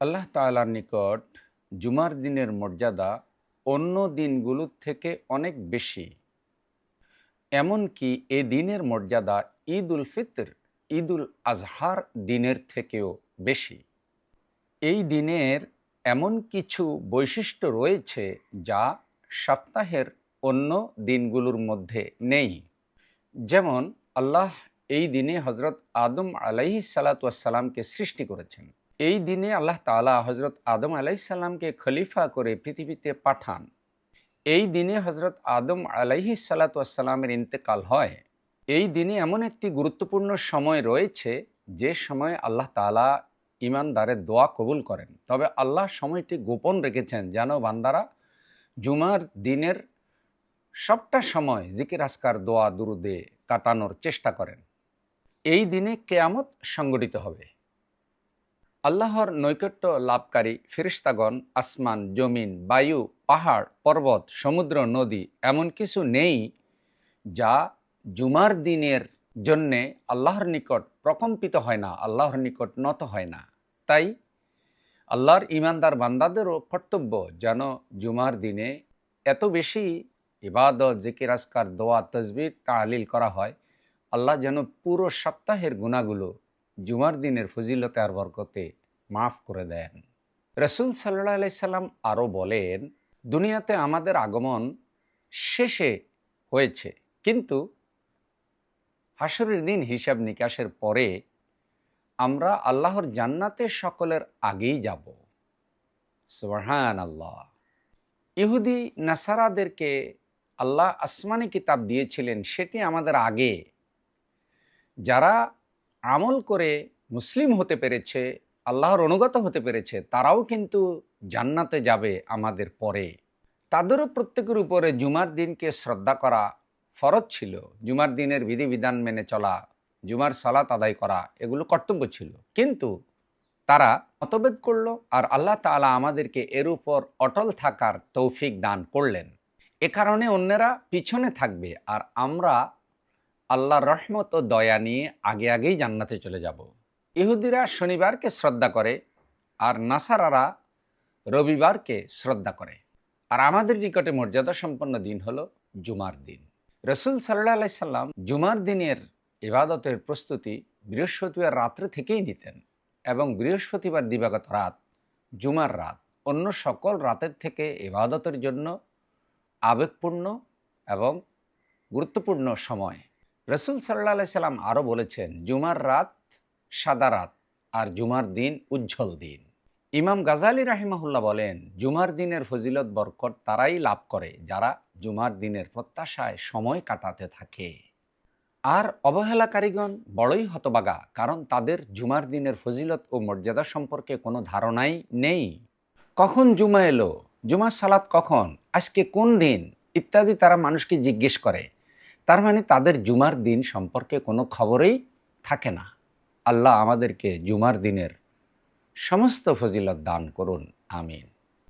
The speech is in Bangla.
আল্লাহ তাআলার নিকট জুমার দিনের মর্যাদা অন্য দিনগুলোর থেকে অনেক বেশি। এমনকি এ দিনের মর্যাদা ঈদ উল ফিতর ঈদ উল আজহার দিনের থেকেও বেশি। এই দিনের এমন কিছু বৈশিষ্ট্য রয়েছে যা সপ্তাহের অন্য দিনগুলোর মধ্যে নেই। যেমন আল্লাহ এই দিনে হজরত আদম আলাইহি সালাতামকে সৃষ্টি করেছেন। এই দিনে আল্লাহ তালা হজরত আদম আলাইসাল্লামকে খলিফা করে পৃথিবীতে পাঠান। এই দিনে হজরত আদম আলাইহি সালাতামের ইন্তেকাল হয়। এই দিনে এমন একটি গুরুত্বপূর্ণ সময় রয়েছে, যে সময় আল্লাহ তালা ইমানদারের দোয়া কবুল করেন। তবে আল্লাহ সময়টি গোপন রেখেছেন, যেন বান্দারা জুমার দিনের সবটা সময় জিকির আসকার দোয়া, দুরুদে কাটানোর চেষ্টা করেন। এই দিনে কেয়ামত সংগঠিত হবে। আল্লাহর নৈকট্য লাভকারী ফেরিস্তাগণ, আসমান, জমিন, বায়ু, পাহাড়, পর্বত, সমুদ্র, নদী এমন কিছু নেই যা জুমার দিনের জন্যে আল্লাহর নিকট প্রকম্পিত হয় না, আল্লাহর নিকট নত হয় না। তাই আল্লাহর ইমানদার বান্দাদেরও কর্তব্য যেন জুমার দিনে এত বেশি ইবাদত, জিকির আসকার দোয়া তসবির তালিল করা হয়। আল্লাহ যেন পুরো সপ্তাহের গুণাগুলো জুমার দিনের ফজিলতে আর বরকতে মাফ করে দেন। রসুল সাল্লাহ আলাইসাল্লাম আরও বলেন, দুনিয়াতে আমাদের আগমন শেষে হয়েছে, কিন্তু হাসরের দিন হিসাব নিকাশের পরে আমরা আল্লাহর জান্নাতে সকলের আগেই যাব। সুবহান আল্লাহ ইহুদি নাসারাদেরকে আল্লাহ আসমানি কিতাব দিয়েছিলেন, সেটি আমাদের আগে। যারা আমল করে মুসলিম হতে পেরেছে আল্লাহর অনুগত হতে পেরেছে, তারাও কিন্তু জান্নাতে যাবে আমাদের পরে। তাদেরও প্রত্যেকের উপরে জুমার দিনকে শ্রদ্ধা করা ফরজ ছিল। জুমার দিনের বিধিবিধান মেনে চলা, জুমার সালাত আদায় করা এগুলো কর্তব্য ছিল। কিন্তু তারা মতভেদ করল আর আল্লাহ তালা আমাদেরকে এর উপর অটল থাকার তৌফিক দান করলেন। এ কারণে অন্যেরা পিছনে থাকবে আর আমরা আল্লাহর রহমত ও দয়া নিয়ে আগে আগেই জান্নাতে চলে যাব। ইহুদিরা শনিবারকে শ্রদ্ধা করে আর নাসারারা রবিবারকে শ্রদ্ধা করে। আর আমাদের নিকটে মর্যাদা সম্পন্ন দিন হলো জুমার দিন। রসুল সাল্লাহ আলাই সাল্লাম জুমার দিনের ইবাদতের প্রস্তুতি বৃহস্পতিবার রাত্রে থেকেই নিতেন এবং বৃহস্পতিবার দিবাগত রাত, জুমার রাত, অন্য সকল রাতের থেকে ইবাদতের জন্য আবেগপূর্ণ এবং গুরুত্বপূর্ণ সময়। রসুল সাল্লাহ সাল্লাম আরও বলেছেন, জুমার রাত সাদা রাত আর জুমার দিন উজ্জ্বল দিন। ইমাম গাজালি রাহিমাহুল্লাহ বলেন, জুমার দিনের ফজিলত বরকত তারাই লাভ করে যারা জুমার দিনের প্রত্যাশায় সময় কাটাতে থাকে। আর অবহেলাকারীগণ বড়ই হতবাগা, কারণ তাদের জুমার দিনের ফজিলত ও মর্যাদা সম্পর্কে কোনো ধারণাই নেই। কখন জুমা এলো? জুমার সালাত কখন? আজকে কোন দিন? ইত্যাদি তারা মানুষকে জিজ্ঞেস করে। তার মানে তাদের জুমার দিন সম্পর্কে কোনো খবরেই থাকে না। আল্লাহ আমাদেরকে জুমার দিনের সমস্ত ফজিলত দান করুন আমিন।